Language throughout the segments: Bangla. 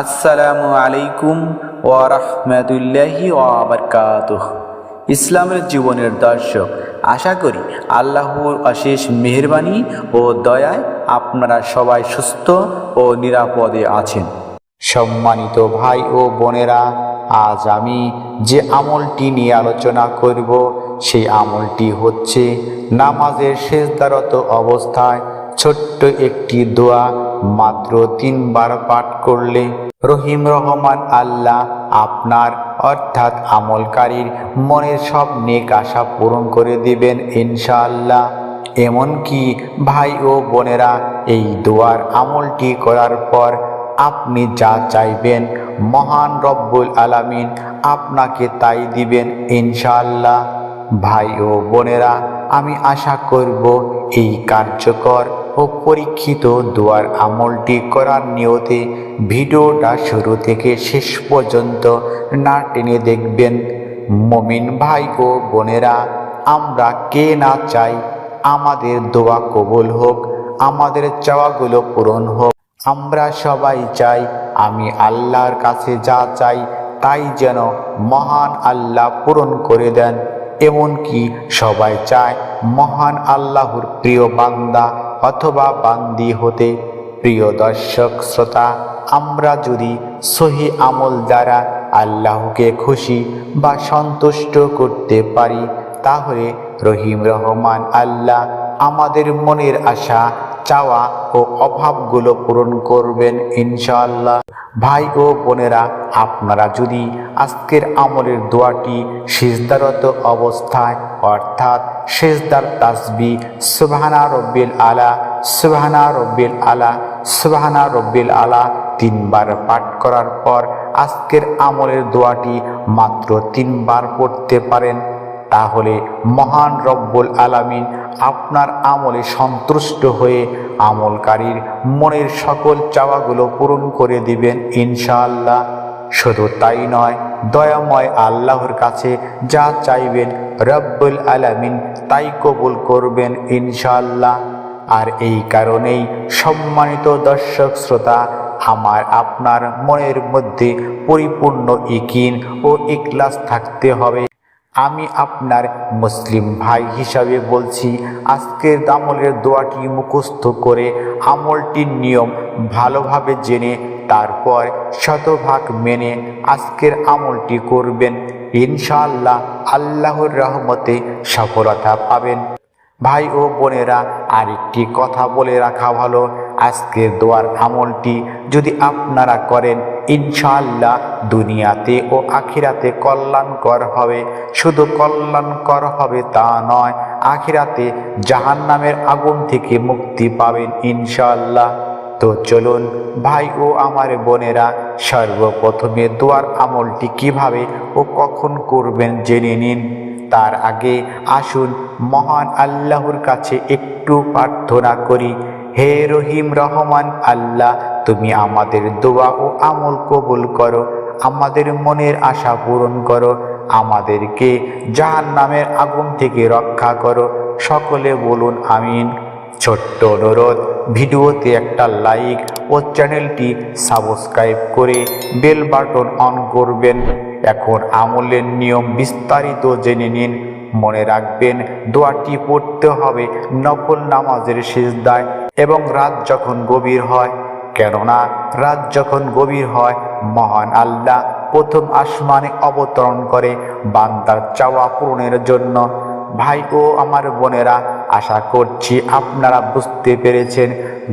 আসসালামু আলাইকুম ওয়া রাহমাতুল্লাহি ওয়া বারাকাতুহু। ইসলামের জীবনের দর্শক, আশা করি আল্লাহর অশেষ মেহেরবানি ও দয়ায় আপনারা সবাই সুস্থ ও নিরাপদে আছেন। সম্মানিত ভাই ও বোনেরা, আজ আমি যে আমলটি নিয়ে আলোচনা করব সেই আমলটি হচ্ছে নামাজের শেষদারত অবস্থায় ছোট্ট একটি দোয়া মাত্র তিনবার পাঠ করলে রহিম রহমান আল্লাহ আপনার অর্থাৎ আমলকারীর মনের সব নেক আশা পূরণ করে দিবেন ইনশাআল্লাহ। এমনকি ভাই ও বোনেরা এই দোয়ার আমলটি করার পর আপনি যা চাইবেন মহান রব্বুল আলামিন আপনাকে তাই দিবেন ইনশাআল্লাহ। ভাই ও বোনেরা, আমি আশা করব এই কার্যকর ও পরীক্ষিত দোয়ার আমলটি করার নিয়তে ভিডিওটা শুরু থেকে শেষ পর্যন্ত না টেনে দেখবেন। মমিন ভাই ও বোনেরা, আমরা কে না চাই আমাদের দোয়া কবুল হোক, আমাদের চাওয়াগুলো পূরণ হোক। আমরা সবাই চাই, আমি আল্লাহর কাছে যা চাই, তাই যেন মহান আল্লাহ পূরণ করে দেন। এমনকি সবাই চায় মহান আল্লাহর প্রিয় বান্দা অথবা বান্দি হতে। প্রিয় দর্শক, শ্রোতা, আমরা যদি সহি আমল দ্বারা আল্লাহকে খুশি বা সন্তুষ্ট করতে পারি, তাহলে রহিম রহমান আল্লাহ আমাদের মনের আশা চাওয়া ও অভাবগুলো পূরণ করবেন ইনশাআল্লাহ। ভাই ও বোনেরা, আপনারা যদি আজকের আমলের দোয়াটি সিজদারত অবস্থায়, অর্থাৎ সেজদার তাসবি সুবহানা রব্বিল আলা সুবহানা রব্বিল আলা সুবহানা রব্বিল আলা তিনবার পাঠ করার পর আজকের আমলের দোয়াটি মাত্র তিনবার পড়তে পারেন। তাহলে মহান রব্বুল আলামিন আপনার আমলে সন্তুষ্ট হয়ে আমলকারীর মনের সকল চাওয়াগুলো পূরণ করে দিবেন ইনশাআল্লাহ। শুধু তাই নয়, দয়াময় আল্লাহর কাছে যা চাইবেন রব্বুল আলামিন তাই কবুল করবেন ইনশাআল্লাহ। আর এই কারণেই সম্মানিত দর্শক শ্রোতা, আমার, আপনার মনের মধ্যে পরিপূর্ণ ইকিন ও ইকলাস থাকতে হবে। আমি আপনার মুসলিম ভাই হিসাবে বলছি, আজকের আমলের দোয়াটি মুখস্থ করে আমলটির নিয়ম ভালোভাবে জেনে তারপর শতভাগ মেনে আজকের আমলটি করবেন। ইনশাআল্লাহ আল্লাহর রহমতে সফলতা পাবেন। ভাই ও বোনেরা, আরেকটি কথা বলে রাখা ভালো, আজকের দোয়ার আমলটি যদি আপনারা করেন ইনশাআল্লাহ দুনিয়াতে ও আখিরাতে কল্যাণকর হবে। শুধু কল্যাণকর হবে তা নয়, আখিরাতে জাহান্নামের আগুন থেকে মুক্তি পাবেন ইনশাআল্লাহ। তো চলুন, ভাই ও আমার বোনেরা, সর্বপ্রথমে দোয়ার আমলটি কীভাবে ও কখন করবেন জেনে নিন। তার আগে আসুন, মহান আল্লাহর কাছে একটু প্রার্থনা করি। হে রহিম রহমান আল্লাহ তুমি আমাদের দোয়া ও আমল কবুল করো, আমাদের মনের আশা পূরণ করো, আমাদেরকে জাহান নামের আগুন থেকে রক্ষা করো। সকলে বলুন আমিন। ছোট্ট অনুরোধ, ভিডিওতে একটা লাইক ও চ্যানেলটি সাবস্ক্রাইব করে বেল বাটন অন করবেন। এখন আমলের নিয়ম বিস্তারিত জেনে নিন। মনে রাখবেন, দোয়াটি পড়তে হবে নকল নামাজের শেষদায় এবং রাত যখন গভীর হয় কেননা রাত যখন গভীর হয়, মহান আল্লাহ প্রথম আসমানে অবতরণ করে বান্দার চাওয়া পূরণের জন্য। ভাই ও আমার বোনেরা, আশা করছি আপনারা বুঝতে পেরেছেন,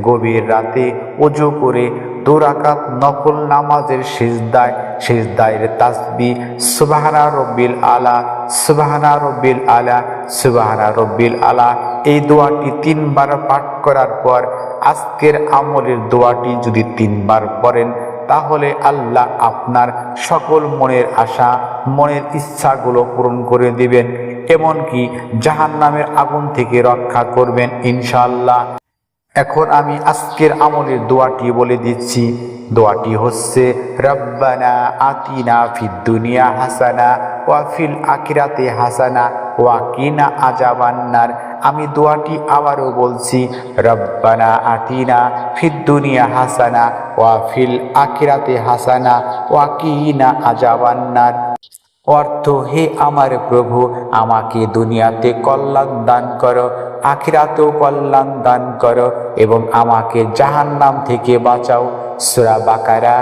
গভীর রাতে উজু করে দুরাকাত নকল নামাজের সিজদায় সিজদায়ের তাসবি, সুবাহানা রব্বিল আলা, সুবাহানা রব্বিল আলা, সুবাহানা রব্বিল আলা। এই দোয়াটি তিনবার পাঠ করার পর আজকের আমলের দোয়াটি যদি তিনবার পড়েন, তাহলে আল্লাহ আপনার সকল মনের আশা, মনের ইচ্ছাগুলো পূরণ করে দিবেন। এমনকি জাহান নামের আগুন থেকে রক্ষা করবেন ইনশাল্লাহ এখন আমি আজকের আমলের দোয়াটি বলে দিচ্ছি। দোয়াটি হচ্ছে, রব্বানা আতিনা ফিদ দুনিয়া হাসানা ওয়া ফিল আখিরাতে হাসানা ওয়া কিনা আজাবান্নার আমি দোয়াটি আবারও বলছি, রব্বানা আতিনা ফিদ দুনিয়া হাসানা ওয়া ফিল আখিরাতে হাসানা ওয়া কিনা আজাবান্নার অর্থ, হে আমার প্রভু, আমাকে দুনিয়াতে কল্যাণ দান করো। আখিরাতেও কল্যাণ দান করো এবং আমাকে জাহান্নাম থেকে বাঁচাও। সুরা বাকারা,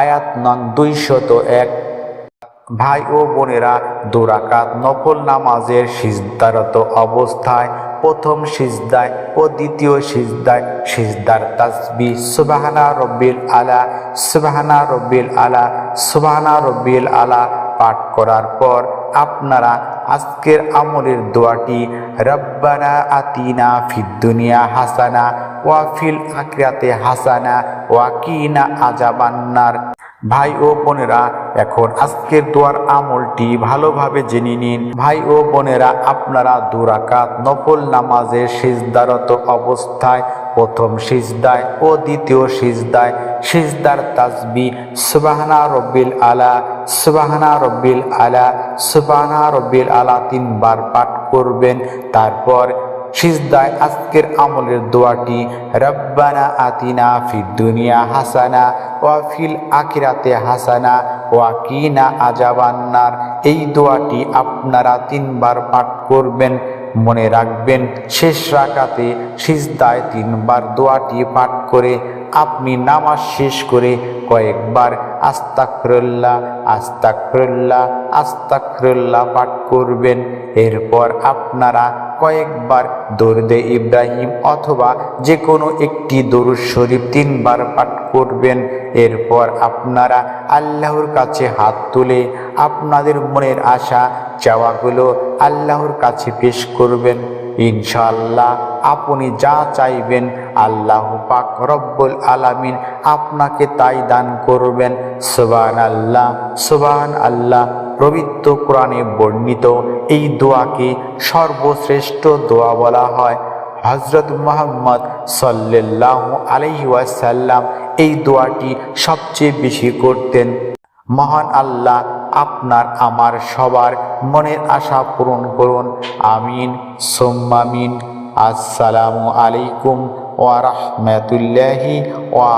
আয়াত নং দুইশত এক। ভাই ও বোনেরা দুরাকাত নফল নামাজের সিজদারত অবস্থায়, প্রথম সিজদায় ও দ্বিতীয় সিজদায় সিজদার তাসবি, সুবাহানা রব্বিল আলা, সুবাহানা রব্বিল আলা, সুবাহানা রব্বিল আলা পাঠ করার পর আপনারা আজকের আমলের দোয়াটি, রব্বানা আতিনা ফিদ্দুনিয়া হাসানা ওয়া ফিল আখিরাতে হাসানা ওয়া কিনা আজাবান্নার ভাই ও বোনেরা, এখন আজকের দোয়ার আমলটি ভালোভাবে জেনে নিন। ভাই ও বোনেরা, আপনারা দুরাকাত নফল নামাজের সিজদারত অবস্থায় প্রথম সিজদায় ও দ্বিতীয় সিজদায় সিজদার তাসবি সুবাহানা রব্বিল আলা, সুবাহানা রব্বিল আলা, সুবাহানা রব্বিল আলা তিনবার পাঠ করবেন। তারপর সিজদায় আজকের আমলের দোয়াটি, রব্বানা আতিনা ফিদ দুনিয়া হাসানা ওয়া ফিল আখিরাতে হাসানা ওয়া কিনা আজাবান্নার এই দোয়াটি আপনারা তিনবার পাঠ করবেন। মনে রাখবেন, শেষ রাকাতে সিজদায় তিনবার দোয়াটি পাঠ করে আপনি নামাজ শেষ করে কয়েকবার আস্তাকরুল্লাহ আস্তাকরুল্লাহ আস্তাকরুল্লাহ পাঠ করবেন। এরপর আপনারা কয়েকবার দরুদে ইব্রাহিম অথবা যে কোনো একটি দরুদ শরীফ তিনবার পাঠ করবেন। এরপর আপনারা আল্লাহর কাছে হাত তুলে আপনাদের মনের আশা, চাওয়াগুলো আল্লাহর কাছে পেশ করবেন। ইনশাআল্লাহ আপনি যা চাইবেন আল্লাহ পাক রব্বুল আলামিন আপনাকে তাই দান করবেন। সুবান আল্লাহ সুবান আল্লাহ পবিত্র কোরআনে বর্ণিত এই দোয়াকে সর্বশ্রেষ্ঠ দোয়া বলা হয়। হজরত মোহাম্মদ সাল্লাহ আলাইহি ওয়াসাল্লাম এই দোয়াটি সবচেয়ে বেশি করতেন। মহান আল্লাহ আপনার, আমার, সবার মনের আশা পূরণ করুন। আমিন সোম্মামিন আসসালামু আলাইকুম ওয়া রাহমাতুল্লাহি ওয়া